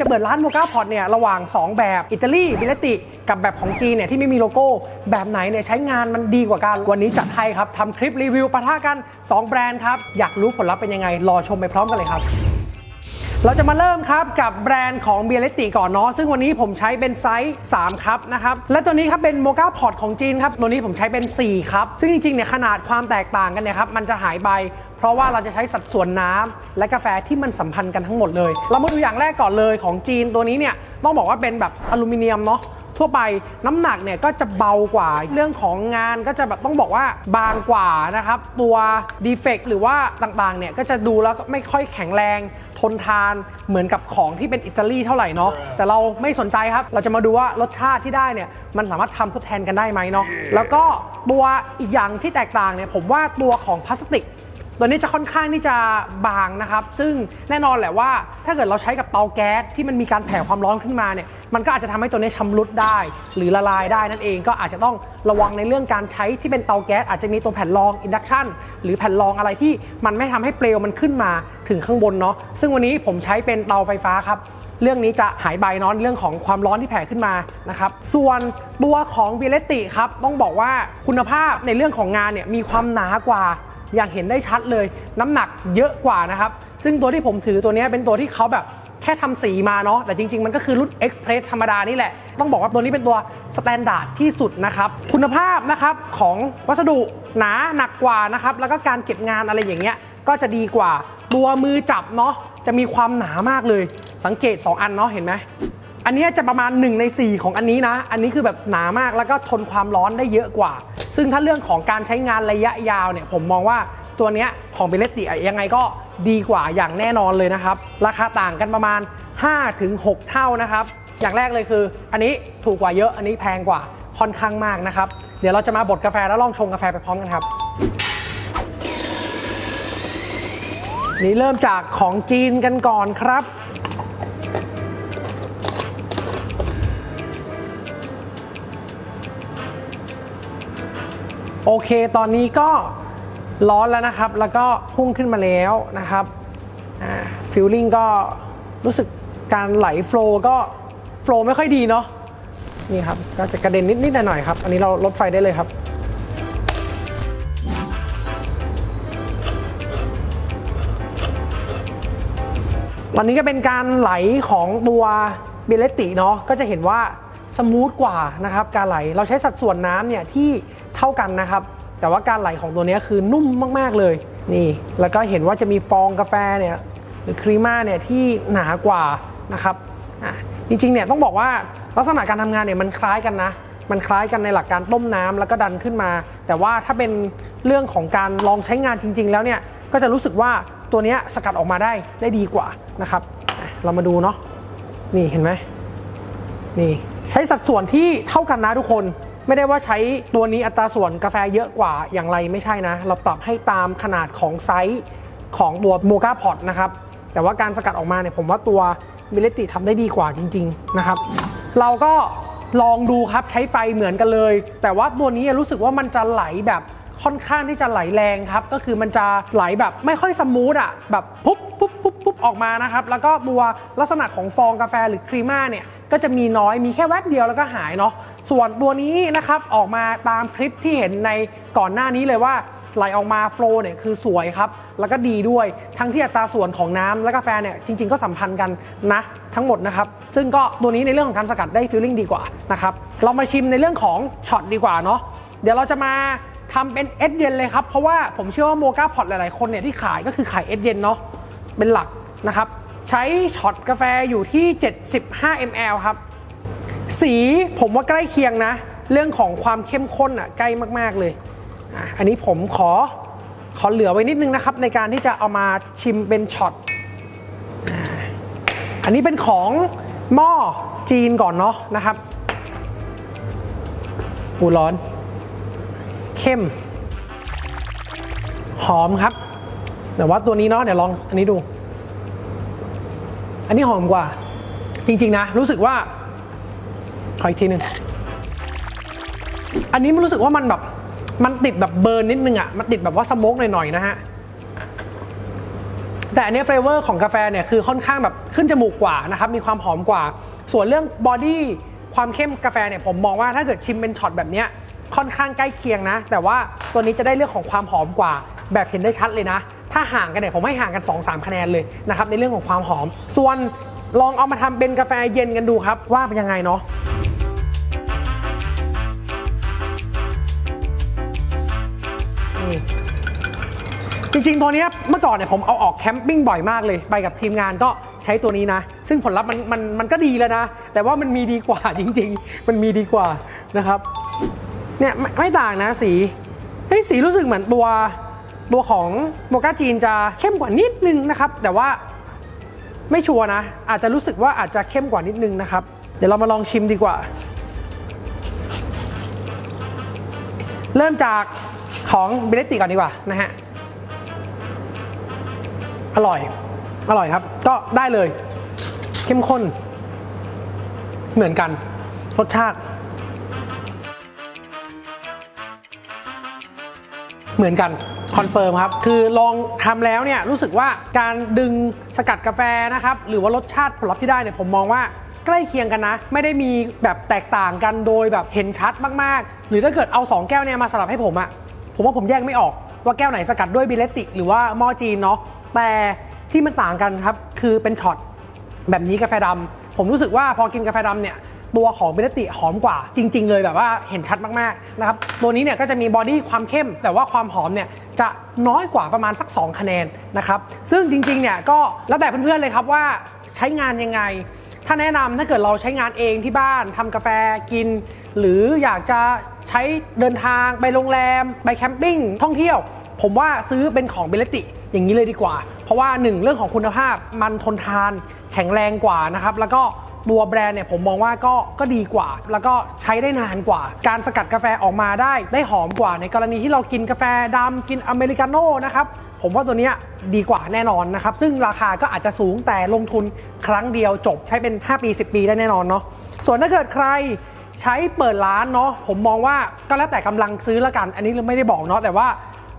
จะเปิดร้านโมกาพอตเนี่ยระหว่าง 2 แบบอิตาลีบิเลติ กับแบบของจีนเนี่ยที่ไม่มีโลโก้ แบบไหนเนี่ยใช้งานมันดีกว่ากัน วันนี้จัดให้ครับทำคลิปรีวิวปะทะกัน 2 แบรนด์ครับ อยากรู้ผลลัพธ์เป็นยังไง รอชมไปพร้อมกันเลยครับเราจะมาเริ่มครับกับแบรนด์ของเบียเลติก่อนเนาะซึ่งวันนี้ผมใช้เป็นไซส์ 3 ครับนะครับ และตัวนี้ครับเป็นโมกาพอตของจีนครับ ตัวนี้ผมใช้เป็น 4 ครับ ซึ่งจริงๆเนี่ยขนาดความแตกต่างกันเนี่ยครับ มันจะหายไป เพราะว่าเราจะใช้สัดส่วนน้ำและกาแฟที่มันสัมพันธ์กันทั้งหมดเลย เรามาดูอย่างแรกก่อนเลยของจีนตัวนี้เนี่ยต้องบอกว่าเป็นแบบอลูมิเนียมเนาะทั่วไปน้ำหนักเนี่ยก็จะเบากว่าเรื่องของงานก็จะแบบต้องบอกว่าบางกว่านะครับ ตัวดีเฟกหรือว่าต่างๆเนี่ยก็จะดูแล้วก็ไม่ค่อยแข็งแรงทนทานเหมือนกับของที่เป็นอิตาลีเท่าไหร่เนาะแต่เราไม่สนใจครับ เราจะมาดูว่ารสชาติที่ได้เนี่ยมันสามารถทำทดแทนกันได้ไหมเนาะแล้วก็ตัวอีกอย่างที่แตกต่างเนี่ยผมว่าตัวของพลาสติก ตัวนี้จะค่อนข้างที่จะบางนะครับ ซึ่งแน่นอนแหละว่า ถ้าเกิดเราใช้กับเตาแก๊สที่มันมีการแผ่ความร้อนขึ้นมาเนี่ยมันก็อาจจะทำให้ตัวนี้ชำรุดได้ หรือละลายได้นั่นเองก็อาจจะต้องระวังในเรื่องการใช้ที่เป็นเตาแก๊สอาจจะมีตัวแผ่นรองอินดักชันหรือแผ่นรองอะไรที่มันไม่ทำให้เปลวมันขึ้นมาถึงข้างบนเนาะซึ่งวันนี้ผมใช้เป็นเตาไฟฟ้าครับเรื่องนี้จะหายไปเนอนเรื่องของความร้อนที่แผ่ขึ้นมานะครับ ส่วนตัวของเบเลติครับ ต้องบอกว่าคุณภาพในเรื่องของงานเนี่ยมีความหนากว่า อย่างเห็นได้ชัดเลย น้ำหนักเยอะกว่านะครับ ซึ่งตัวที่ผมถือตัวนี้เป็นตัวที่เขาแบบแค่ทำสีมาเนาะแต่จริง ๆ มันก็คือรุ่น Express ธรรมดานี่แหละ ต้องบอกว่าตัวนี้เป็นตัวสแตนดาร์ดที่สุดนะครับ คุณภาพนะครับของวัสดุหนาหนักกว่านะครับแล้วก็การเก็บงานอะไรอย่างเงี้ยก็จะดีกว่าตัวมือจับเนาะจะมีความหนามากเลยสังเกต 2 อันเนาะเห็นไหม อันนี้จะประมาณ 1 ใน 4 ของอันนี้นะ อันนี้คือแบบหนามากแล้วก็ทนความร้อนได้เยอะกว่า ซึ่งถ้าเรื่องของการใช้งานระยะยาวเนี่ยผมมองว่าตัวเนี้ยของเบเลติยังไงก็ดีกว่าอย่างแน่นอนเลยนะครับ ราคาต่างกันประมาณ 5-6 เท่านะครับ อย่างแรกเลยคือ อันนี้ถูกกว่าเยอะอันนี้แพงกว่าค่อนข้างมากนะครับ เดี๋ยวเราจะมาบดกาแฟแล้วลองชงกาแฟไปพร้อมกันครับ นี่เริ่มจากของจีนกันก่อนครับ โอเค ตอนนี้ก็ร้อนแล้วนะครับ แล้วก็พุ่งขึ้นมาแล้วนะครับฟิลลิ่งก็รู้สึกการไหลโฟล์ก็โฟล์ไม่ค่อยดีเนาะนี่ครับ ก็จะกระเด็นนิดๆหน่อยๆครับ อันนี้เราลดไฟได้เลยครับ ตอนนี้ก็เป็นการไหลของตัวเบลเลติเนาะก็จะเห็นว่าสมูทกว่านะครับ การไหลเราใช้สัดส่วนน้ำเนี่ยที่ เท่ากันนะครับ แต่ว่าการไหลของตัวนี้คือนุ่มมากๆเลยนี่แล้วก็เห็นว่าจะมีฟองกาแฟเนี่ยหรือครีม่าเนี่ยที่หนากว่านะครับอะจริงๆเนี่ยต้องบอกว่าลักษณะการทำงานเนี่ยมันคล้ายกันนะ มันคล้ายกันในหลักการต้มน้ำแล้วก็ดันขึ้นมา แต่ว่าถ้าเป็นเรื่องของการลองใช้งานจริง ๆ แล้วเนี่ยก็จะรู้สึกว่าตัวนี้สกัดออกมาได้ได้ดีกว่านะครับ เรามาดูเนาะนี่เห็นไหมนี่ใช้สัดส่วนที่เท่ากันนะทุกคน ไม่ได้ว่าใช้ตัวนี้อัตราส่วนกาแฟเยอะกว่าอย่างไรไม่ใช่นะ เราปรับให้ตามขนาดของไซส์ของตัวโมกาพอตนะครับ แต่ว่าการสกัดออกมาเนี่ยผมว่าตัวมิเลติทำได้ดีกว่าจริง ๆนะครับ เราก็ลองดูครับใช้ไฟเหมือนกันเลย แต่ว่าตัวนี้รู้สึกว่ามันจะไหลแบบค่อนข้างที่จะไหลแรงครับ ก็คือมันจะไหลแบบไม่ค่อยสมูทอะแบบปุ๊บปุ๊บปุ๊บปุ๊บออกมานะครับ แล้วก็ตัวลักษณะของฟองกาแฟหรือครีม่าเนี่ยก็จะมีน้อยมีแค่แวบเดียวแล้วก็หายเนาะ ส่วนตัวนี้นะครับออกมาตามคลิปที่เห็นในก่อนหน้านี้เลยว่าไหลออกมาโฟล์เนี่ยคือสวยครับ แล้วก็ดีด้วยทั้งที่อัตราส่วนของน้ำและกาแฟเนี่ยจริง ๆ ก็สัมพันธ์กันนะทั้งหมดนะครับ ซึ่งก็ตัวนี้ในเรื่องของการสกัดได้ฟีลลิ่งดีกว่านะครับเรามาชิมในเรื่องของช็อตดีกว่าเนาะเดี๋ยวเราจะมาทำเป็นเอสเย็นเลยครับ เพราะว่าผมเชื่อว่าโมกาพอตหลายๆคนเนี่ยที่ขายก็คือขายเอสเย็นเนาะเป็นหลักนะครับ ใช้ช็อตกาแฟอยู่ที่ 75 ml ครับ สีผมว่าใกล้เคียงนะ เรื่องของความเข้มข้นอะใกล้มากๆเลยอะอันนี้ผมขอขอเหลือไว้นิดนึงนะครับ ในการที่จะเอามาชิมเป็นช็อตอันนี้เป็นของหม้อจีนก่อนเนาะนะครับอูร้อน เข้ม หอมครับ แต่ว่าตัวนี้เนาะเดี๋ยวลองอันนี้ดู อันนี้หอมกว่า จริง ๆ นะ รู้สึกว่า ขออีกทีหนึ่งอันนี้มันรู้สึกว่ามันแบบ มันติดแบบเบิร์นนิดนึงอะ มันติดแบบว่าสโมกหน่อยๆนะฮะ แต่อันนี้เฟเวอร์ของกาแฟเนี่ยคือค่อนข้างแบบขึ้นจมูกกว่านะครับ มีความหอมกว่า ส่วนเรื่องบอดี้ความเข้มกาแฟเนี่ยผมมองว่าถ้าเกิดชิมเป็นช็อตแบบเนี้ยค่อนข้างใกล้เคียงนะ แต่ว่าตัวนี้จะได้เรื่องของความหอมกว่า แบบเห็นได้ชัดเลยนะ ถ้าห่างกันเนี่ยผมให้ห่างกัน 2-3 คะแนนเลยนะครับในเรื่องของความหอม ส่วนลองเอามาทำเป็นกาแฟเย็นกันดูครับว่าเป็นยังไงเนาะ จริงๆ ตัวนี้เมื่อก่อนเนี่ยผมเอาออกแคมปิ้งบ่อยมากเลย ไปกับทีมงานก็ใช้ตัวนี้นะ ซึ่งผลลัพธ์มันมันมันก็ดีแล้วนะ แต่ว่ามันมีดีกว่าจริง ๆ มันมีดีกว่านะครับ เนี่ยไม่ไม่ต่างนะสีเฮ้ยสีรู้สึกเหมือนตัวตัวของโมกาจีนจะเข้มกว่านิดนึงนะครับ แต่ว่าไม่ชัวร์นะ อาจจะรู้สึกว่าอาจจะเข้มกว่านิดนึงนะครับ เดี๋ยวเรามาลองชิมดีกว่า เริ่มจากของเบลติก่อนดีกว่านะฮะ อร่อย อร่อยครับ ก็ได้เลย เข้มข้น เหมือนกัน รสชาติ เหมือนกันคอนเฟิร์มครับ คือลองทำแล้วเนี่ยรู้สึกว่าการดึงสกัดกาแฟนะครับ หรือว่ารสชาติผลลัพธ์ที่ได้เนี่ยผมมองว่าใกล้เคียงกันนะ ไม่ได้มีแบบแตกต่างกันโดยแบบเห็นชัดมากๆ หรือถ้าเกิดเอา 2 แก้วเนี่ยมาสลับให้ผมอะผมว่าผมแยกไม่ออกว่าแก้วไหนสกัดด้วยบิเลติหรือว่าหม้อจีนเนาะ แต่ที่มันต่างกันครับ คือเป็นช็อตแบบนี้กาแฟดำผมรู้สึกว่าพอกินกาแฟดำเนี่ยตัวของเบนติหอมกว่าจริง ๆ เลยแบบว่าเห็นชัดมากๆนะครับตัวนี้เนี่ยก็จะมีบอดี้ความเข้ม แต่ว่าความหอมเนี่ยจะน้อยกว่าประมาณสัก 2 คะแนนนะครับซึ่งจริงๆเนี่ยก็แล้วแต่เพื่อนๆเลยครับว่าใช้งานยังไง ถ้าแนะนำถ้าเกิดเราใช้งานเองที่บ้านทำกาแฟกิน หรืออยากจะใช้เดินทางไปโรงแรม ไปแคมปิ้งท่องเที่ยว ผมว่าซื้อเป็นของเบลติ อย่างนี้เลยดีกว่า เพราะว่าหนึ่งเรื่องของคุณภาพมันทนทานแข็งแรงกว่านะครับแล้วก็ตัวแบรนด์เนี่ยผมมองว่าก็ก็ดีกว่า แล้วก็ใช้ได้นานกว่า การสกัดกาแฟออกมาได้ได้หอมกว่า ในกรณีที่เรากินกาแฟดำกินอเมริกาโน่นะครับผมว่าตัวเนี้ยดีกว่าแน่นอนนะครับ ซึ่งราคาก็อาจจะสูงแต่ลงทุนครั้งเดียวจบใช้เป็น 5 ปี 10 ปีได้แน่นอนเนาะส่วนถ้าเกิดใครใช้เปิดร้านเนาะผมมองว่าก็แล้วแต่กำลังซื้อละกัน อันนี้เราไม่ได้บอกเนาะแต่ว่า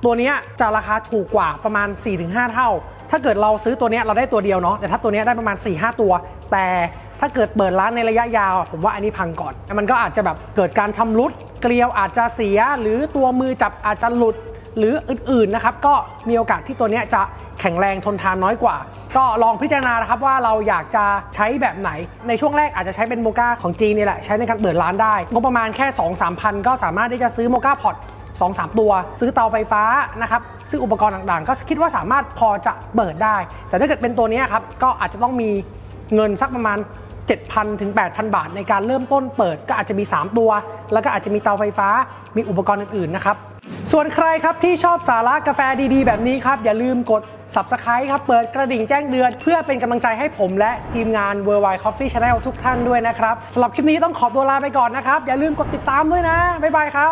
ตัวนี้จะราคาถูกกว่าประมาณ 4-5 เท่า ถ้าเกิดเราซื้อตัวนี้เราได้ตัวเดียวเนาะแต่ถ้าตัวนี้ได้ประมาณ 4-5 ตัว แต่ถ้าเกิดเปิดร้านในระยะยาว ผมว่าอันนี้พังก่อน มันก็อาจจะแบบเกิดการชำรุดเกลียวอาจจะเสีย หรือตัวมือจับอาจจะหลุดหรืออื่นๆนะครับก็มีโอกาสที่ตัวนี้จะแข็งแรงทนทานน้อยกว่า ก็ลองพิจารณานะครับว่าเราอยากจะใช้แบบไหน ในช่วงแรกอาจจะใช้เป็นโมกาของจีนนี่แหละ ใช้ในการเปิดร้านได้งบประมาณแค่ 2 3 พันก็สามารถที่จะซื้อโมกาพอต 2 3 ตัว ซื้อเตาไฟฟ้านะครับซื้ออุปกรณ์ต่างๆ ก็คิดว่าสามารถพอจะเปิดได้ แต่ถ้าเกิดเป็นตัวนี้ครับก็อาจจะต้องมีเงินสักประมาณ 7,000ถึง8,000 บาท ในการเริ่มต้นเปิดก็อาจจะมี 3 ตัว แล้วก็อาจจะมีเตาไฟฟ้า มีอุปกรณ์อื่นๆนะครับส่วนใครครับที่ชอบสาระกาแฟดีๆ แบบนี้ครับ อย่าลืมกด Subscribe ครับ เปิดกระดิ่งแจ้งเตือนเพื่อเป็นกำลังใจให้ผมและทีมงาน Worldwide Coffee Channel ทุกท่านด้วยนะครับสำหรับคลิปนี้ต้องขอตัวลาไปก่อนนะครับ อย่าลืมกดติดตามด้วยนะ บ๊ายบายครับ